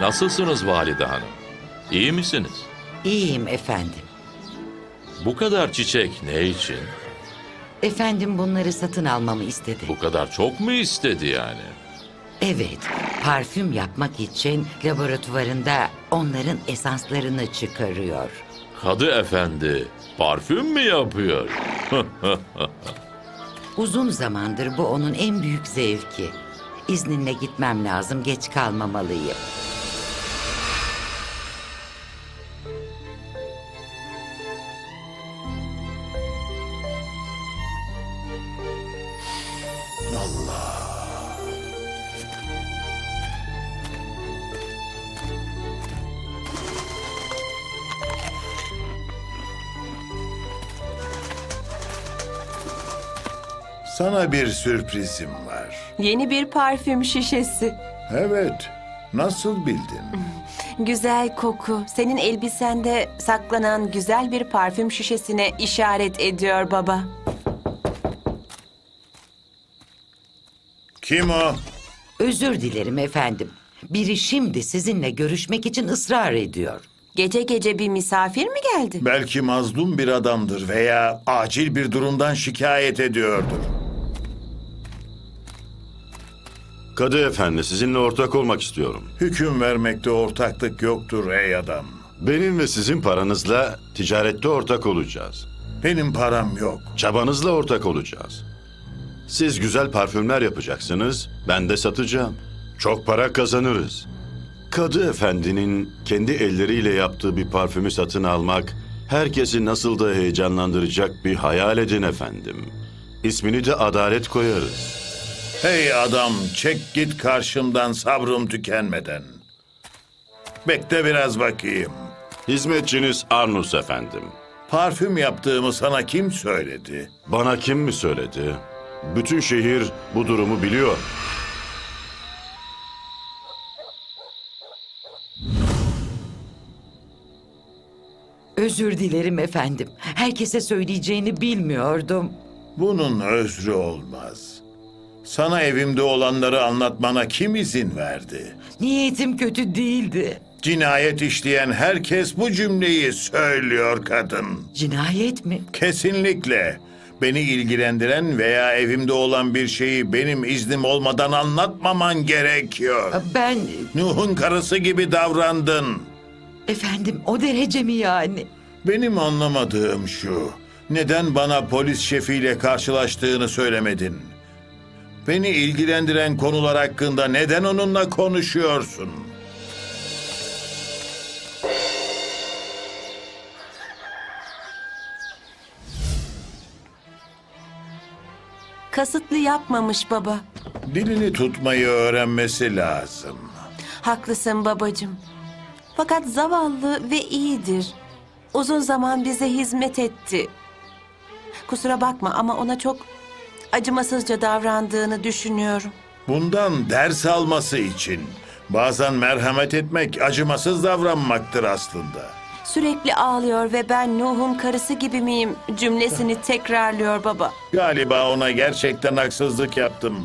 Nasılsınız valide hanım? İyi misiniz? İyiyim efendim. Bu kadar çiçek ne için? Efendim bunları satın almamı istedi. Bu kadar çok mu istedi yani? Evet, parfüm yapmak için laboratuvarında onların esanslarını çıkarıyor. Kadı efendi parfüm mü yapıyor? Uzun zamandır bu onun en büyük zevki. İzninle gitmem lazım, geç kalmamalıyım. Sana bir sürprizim var. Yeni bir parfüm şişesi. Evet, nasıl bildin? Güzel koku. Senin elbisende saklanan güzel bir parfüm şişesine işaret ediyor baba. Kim o? Özür dilerim efendim. Biri şimdi sizinle görüşmek için ısrar ediyor. Gece gece bir misafir mi geldi? Belki mazlum bir adamdır veya acil bir durumdan şikayet ediyordur. Kadı efendi sizinle ortak olmak istiyorum. Hüküm vermekte ortaklık yoktur ey adam. Benim ve sizin paranızla ticarette ortak olacağız. Benim param yok. Çabanızla ortak olacağız. Siz güzel parfümler yapacaksınız, ben de satacağım. Çok para kazanırız. Kadı efendinin kendi elleriyle yaptığı bir parfümü satın almak, herkesi nasıl da heyecanlandıracak bir hayal edin efendim. İsmini de adalet koyarız. Hey adam, çek git karşımdan sabrım tükenmeden. Bekle biraz bakayım. Hizmetçiniz Arnus efendim. Parfüm yaptığımı sana kim söyledi? Bana kim mi söyledi? Bütün şehir bu durumu biliyor. Özür dilerim efendim. Herkese söyleyeceğini bilmiyordum. Bunun özrü olmaz. Sana evimde olanları anlatmana kim izin verdi? Niyetim kötü değildi. Cinayet işleyen herkes bu cümleyi söylüyor kadın. Cinayet mi? Kesinlikle. Beni ilgilendiren veya evimde olan bir şeyi benim iznim olmadan anlatmaman gerekiyor. Ben Nuh'un karısı gibi davrandın. efendim o derece mi yani? Benim anlamadığım şu. Neden bana polis şefiyle karşılaştığını söylemedin? Beni ilgilendiren konular hakkında neden onunla konuşuyorsun? Kasıtlı yapmamış baba. Dilini tutmayı öğrenmesi lazım. Haklısın babacığım. Fakat zavallı ve iyidir. Uzun zaman bize hizmet etti. Kusura bakma ama ona çok acımasızca davrandığını düşünüyorum. Bundan ders alması için bazen merhamet etmek acımasız davranmaktır aslında. Sürekli ağlıyor ve ben Nuh'un karısı gibi miyim cümlesini tekrarlıyor baba. Galiba ona gerçekten haksızlık yaptım.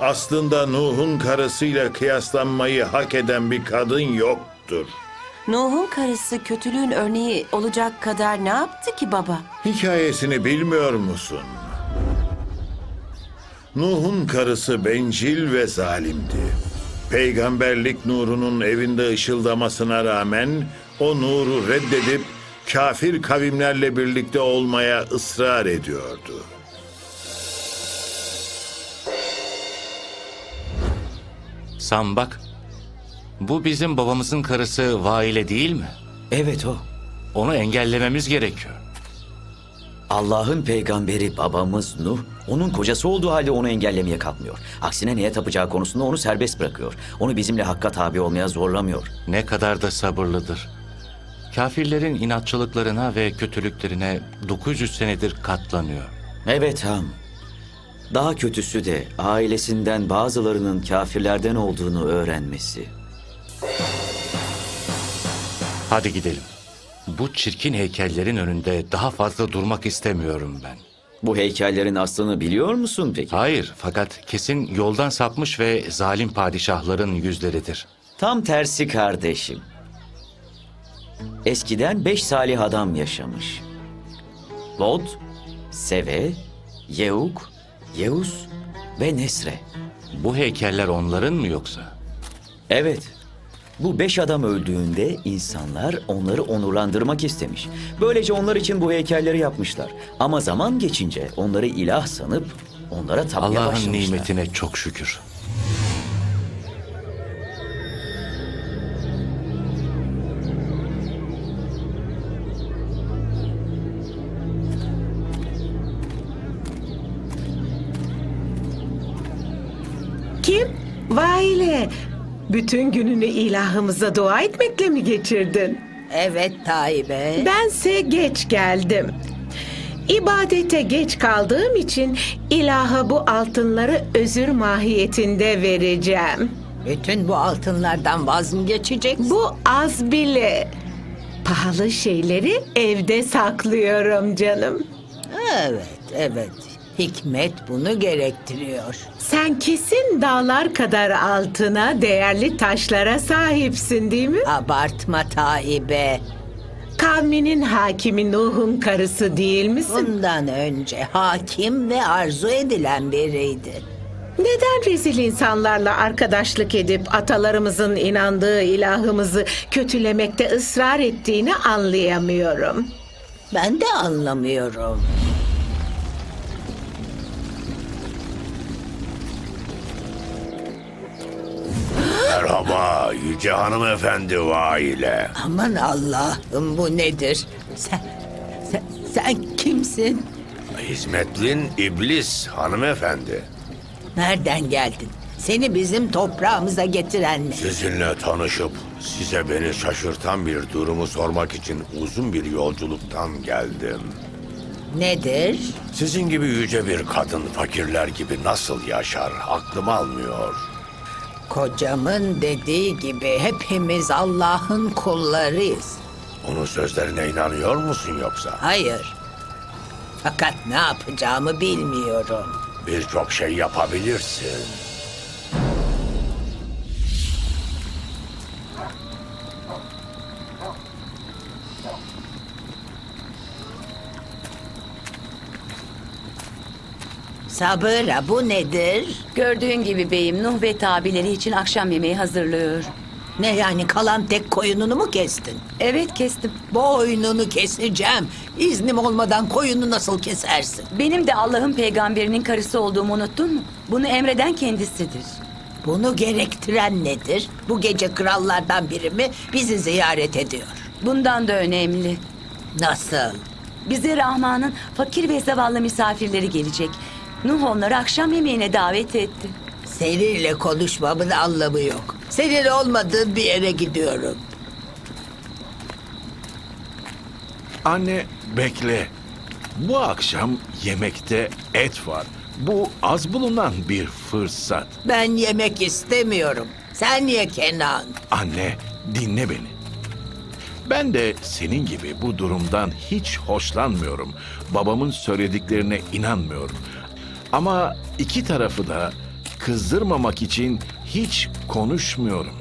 Aslında Nuh'un karısıyla kıyaslanmayı hak eden bir kadın yoktur. Nuh'un karısı kötülüğün örneği olacak kadar ne yaptı ki baba? Hikayesini bilmiyor musun? Nuh'un karısı bencil ve zalimdi. Peygamberlik nurunun evinde ışıldamasına rağmen o nuru reddedip kafir kavimlerle birlikte olmaya ısrar ediyordu. Sam bak. Bu bizim babamızın karısı Vaile değil mi? Evet o. Onu engellememiz gerekiyor. Allah'ın peygamberi babamız Nuh, onun kocası olduğu halde onu engellemeye kalkmıyor. Aksine neye tapacağı konusunda onu serbest bırakıyor. Onu bizimle hakka tabi olmaya zorlamıyor. Ne kadar da sabırlıdır. Kafirlerin inatçılıklarına ve kötülüklerine 900 senedir katlanıyor. Evet ham. Daha kötüsü de ailesinden bazılarının kafirlerden olduğunu öğrenmesi. Hadi gidelim. Bu çirkin heykellerin önünde daha fazla durmak istemiyorum ben. Bu heykellerin aslını biliyor musun peki? Hayır, fakat kesin yoldan sapmış ve zalim padişahların yüzleridir. Tam tersi kardeşim. Eskiden beş salih adam yaşamış. Lod, Seve, Yeuk, Yeus ve Nesre. Bu heykeller onların mı yoksa? Evet. Bu beş adam öldüğünde insanlar onları onurlandırmak istemiş. Böylece onlar için bu heykelleri yapmışlar. Ama zaman geçince onları ilah sanıp onlara tapmaya Allah'ın başlamışlar. nimetine çok şükür. Bütün gününü ilahımıza dua etmekle mi geçirdin? Evet Tayyip'e. Bense geç geldim. İbadete geç kaldığım için ilaha bu altınları özür mahiyetinde vereceğim. Bütün bu altınlardan vaz mı geçeceksin? Bu az bile. Pahalı şeyleri evde saklıyorum canım. Evet, evet. Hikmet bunu gerektiriyor. Sen kesin dağlar kadar altına, değerli taşlara sahipsin değil mi? Abartma Tayyip'e. Kavminin hakimi Nuh'un karısı değil misin? Bundan önce hakim ve arzu edilen biriydi. Neden rezil insanlarla arkadaşlık edip atalarımızın inandığı ilahımızı kötülemekte ısrar ettiğini anlayamıyorum. Ben de anlamıyorum. Merhaba Yüce Hanımefendi Vaile. Aman Allah'ım bu nedir? Sen, sen, sen kimsin? Hizmetlin iblis hanımefendi. Nereden geldin? Seni bizim toprağımıza getiren ne? Sizinle tanışıp size beni şaşırtan bir durumu sormak için uzun bir yolculuktan geldim. Nedir? Sizin gibi yüce bir kadın fakirler gibi nasıl yaşar aklım almıyor. Kocamın dediği gibi hepimiz Allah'ın kullarıyız. Onun sözlerine inanıyor musun yoksa? Hayır. Fakat ne yapacağımı bilmiyorum. Birçok şey yapabilirsin. Sabıra bu nedir? Gördüğün gibi beyim Nuh ve tabileri için akşam yemeği hazırlıyor. Ne yani kalan tek koyununu mu kestin? Evet kestim. Boynunu keseceğim. İznim olmadan koyunu nasıl kesersin? Benim de Allah'ın peygamberinin karısı olduğumu unuttun mu? Bunu emreden kendisidir. Bunu gerektiren nedir? Bu gece krallardan biri mi bizi ziyaret ediyor? Bundan da önemli. Nasıl? Bize Rahman'ın fakir ve zavallı misafirleri gelecek. Nuh onları akşam yemeğine davet etti. Seninle konuşmamın anlamı yok. Senin olmadığın bir yere gidiyorum. Anne bekle. Bu akşam yemekte et var. Bu az bulunan bir fırsat. Ben yemek istemiyorum. Sen ye Kenan. Anne dinle beni. Ben de senin gibi bu durumdan hiç hoşlanmıyorum. Babamın söylediklerine inanmıyorum. Ama iki tarafı da kızdırmamak için hiç konuşmuyorum.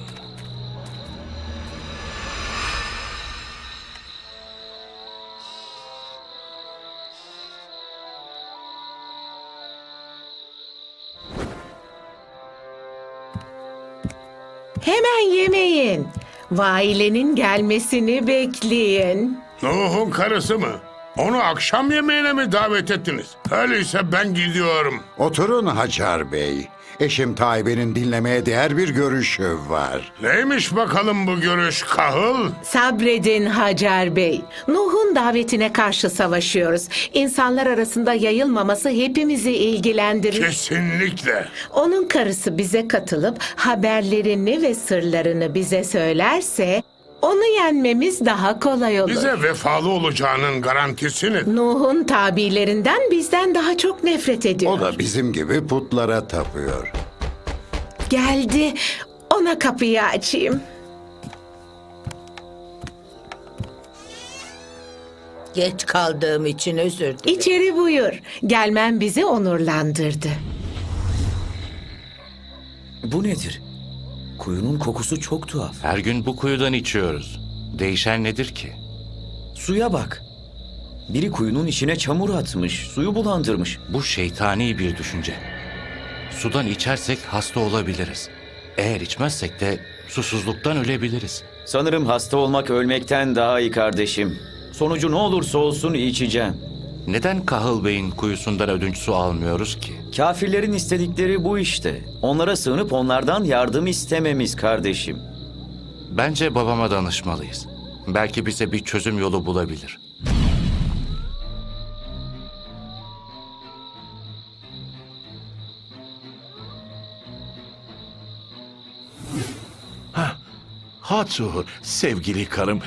Hemen yemeyin. Vailenin gelmesini bekleyin. Nuh'un karısı mı? Onu akşam yemeğine mi davet ettiniz? Öyleyse ben gidiyorum. Oturun Hacar Bey. Eşim Tayyip'in dinlemeye değer bir görüşü var. Neymiş bakalım bu görüş kahıl? Sabredin Hacer Bey. Nuh'un davetine karşı savaşıyoruz. İnsanlar arasında yayılmaması hepimizi ilgilendirir. Kesinlikle. Onun karısı bize katılıp haberlerini ve sırlarını bize söylerse onu yenmemiz daha kolay olur. Bize vefalı olacağının garantisi ne? Nuh'un tabilerinden bizden daha çok nefret ediyor. O da bizim gibi putlara tapıyor. Geldi. Ona kapıyı açayım. Geç kaldığım için özür dilerim. İçeri buyur. Gelmen bizi onurlandırdı. Bu nedir? Kuyunun kokusu çok tuhaf. Her gün bu kuyudan içiyoruz. Değişen nedir ki? Suya bak. Biri kuyunun içine çamur atmış, suyu bulandırmış. Bu şeytani bir düşünce. Sudan içersek hasta olabiliriz. Eğer içmezsek de susuzluktan ölebiliriz. Sanırım hasta olmak ölmekten daha iyi kardeşim. Sonucu ne olursa olsun içeceğim. Neden Kahıl Bey'in kuyusundan ödünç su almıyoruz ki? Kafirlerin istedikleri bu işte. Onlara sığınıp onlardan yardım istememiz kardeşim. Bence babama danışmalıyız. Belki bize bir çözüm yolu bulabilir. Hatu, sevgili karım,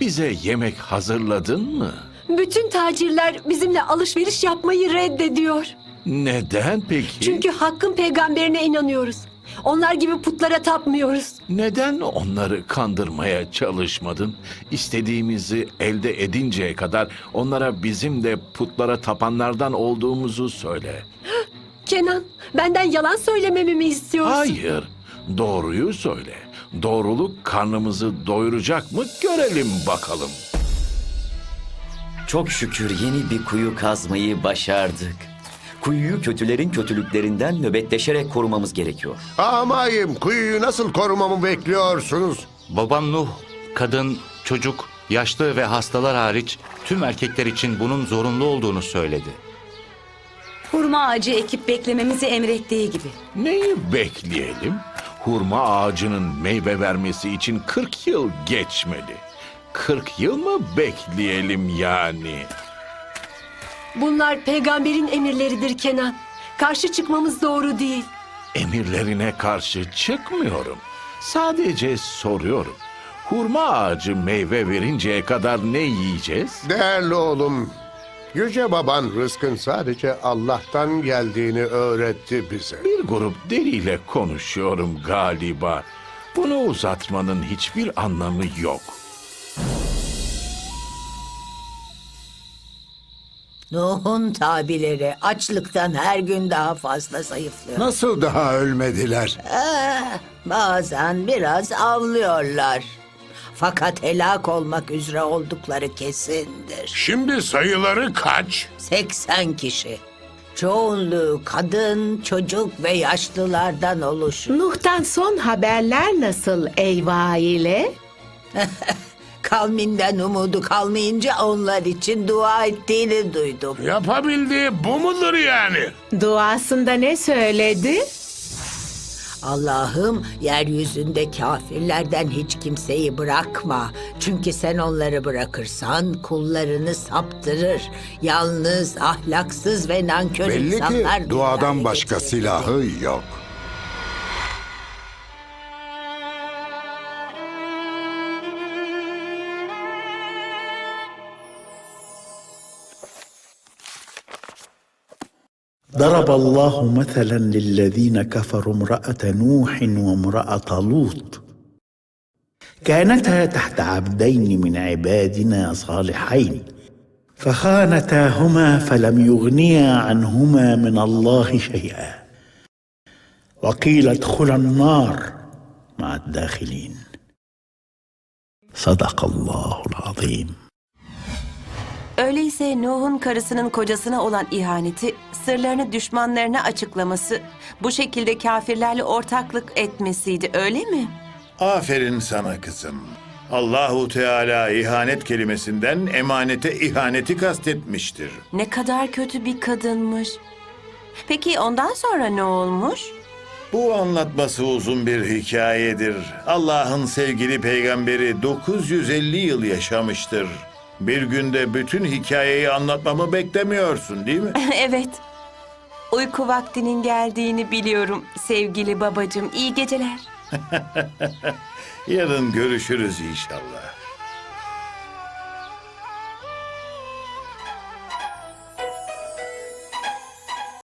bize yemek hazırladın mı? Bütün tacirler bizimle alışveriş yapmayı reddediyor. Neden peki? Çünkü Hakk'ın peygamberine inanıyoruz. Onlar gibi putlara tapmıyoruz. Neden onları kandırmaya çalışmadın? İstediğimizi elde edinceye kadar onlara bizim de putlara tapanlardan olduğumuzu söyle. Kenan, benden yalan söylememi mi istiyorsun? Hayır, doğruyu söyle. Doğruluk karnımızı doyuracak mı görelim bakalım. Çok şükür yeni bir kuyu kazmayı başardık. Kuyuyu kötülerin kötülüklerinden nöbetleşerek korumamız gerekiyor. Amayım kuyuyu nasıl korumamı bekliyorsunuz? Babam Nuh, kadın, çocuk, yaşlı ve hastalar hariç tüm erkekler için bunun zorunlu olduğunu söyledi. Hurma ağacı ekip beklememizi emrettiği gibi. Neyi bekleyelim? Hurma ağacının meyve vermesi için 40 yıl geçmeli. 40 yıl mı bekleyelim yani? Bunlar peygamberin emirleridir Kenan. Karşı çıkmamız doğru değil. Emirlerine karşı çıkmıyorum. Sadece soruyorum. Hurma ağacı meyve verinceye kadar ne yiyeceğiz? Değerli oğlum, Yüce baban rızkın sadece Allah'tan geldiğini öğretti bize. Bir grup deliyle konuşuyorum galiba. Bunu uzatmanın hiçbir anlamı yok. Nuh'un tabileri açlıktan her gün daha fazla zayıflıyor. Nasıl daha ölmediler? Eh, bazen biraz avlıyorlar. Fakat helak olmak üzere oldukları kesindir. Şimdi sayıları kaç? 80 kişi. Çoğunluğu kadın, çocuk ve yaşlılardan oluşur. Nuh'tan son haberler nasıl Eyva ile? Kavminden umudu kalmayınca onlar için dua ettiğini duydum. Yapabildiği bu mudur yani? Duasında ne söyledi? Allah'ım yeryüzünde kafirlerden hiç kimseyi bırakma. Çünkü sen onları bırakırsan kullarını saptırır. Yalnız ahlaksız ve nankör Belli ki insanlar duadan dünyaya başka silahı yok. ضرب الله مثلا للذين كفروا امرأة نوح وامرأة لوط. كانتا تحت عبدين من عبادنا صالحين فخانتاهما فلم يغنيا عنهما من الله شيئا. وقيل ادخلا النار مع الداخلين. صدق الله العظيم. Öyleyse Nuh'un karısının kocasına olan ihaneti, sırlarını düşmanlarına açıklaması, bu şekilde kafirlerle ortaklık etmesiydi, öyle mi? Aferin sana kızım. Allahu Teala ihanet kelimesinden emanete ihaneti kastetmiştir. Ne kadar kötü bir kadınmış. Peki ondan sonra ne olmuş? Bu anlatması uzun bir hikayedir. Allah'ın sevgili peygamberi 950 yıl yaşamıştır. Bir günde bütün hikayeyi anlatmamı beklemiyorsun değil mi? evet. Uyku vaktinin geldiğini biliyorum sevgili babacığım. İyi geceler. Yarın görüşürüz inşallah.